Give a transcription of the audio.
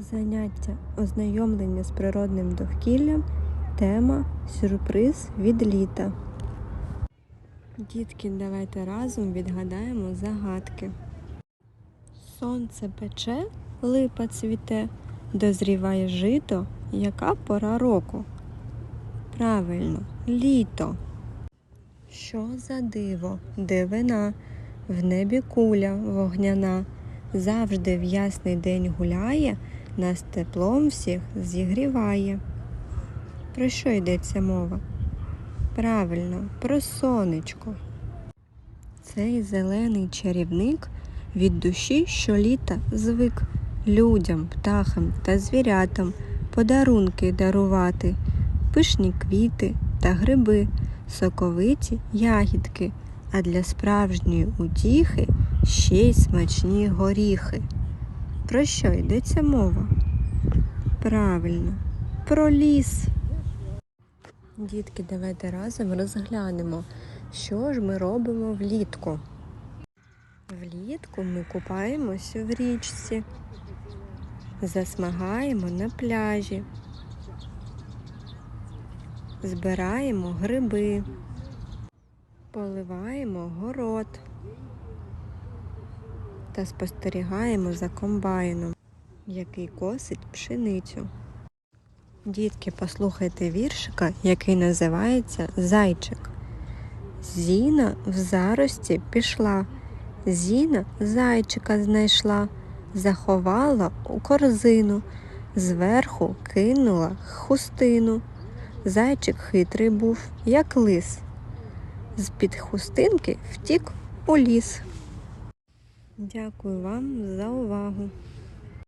Заняття ознайомлення з природним довкіллям. Тема Сюрприз від літа. Дітки, давайте разом відгадаємо загадки. Сонце пече, липа цвіте, дозріває жито. Яка пора року? Правильно, літо. Що за диво, дивина, в небі куля вогняна, завжди в ясний день гуляє, нас теплом всіх зігріває. Про що йдеться мова? Правильно, про сонечко. Цей зелений чарівник від душі щоліта звик людям, птахам та звірятам подарунки дарувати, пишні квіти та гриби, соковиті ягідки, а для справжньої утіхи ще й смачні горіхи. Про що йдеться мова? Правильно, про ліс. Дітки, давайте разом розглянемо, що ж ми робимо влітку. Влітку ми купаємося в річці, засмагаємо на пляжі, збираємо гриби, поливаємо город та спостерігаємо за комбайном, який косить пшеницю. Дітки, послухайте віршика, який називається Зайчик. Зіна в зарості пішла. Зіна зайчика знайшла, заховала у корзину, зверху кинула хустину. Зайчик хитрий був, як лис. З-під хустинки втік у ліс. Дякую вам за увагу.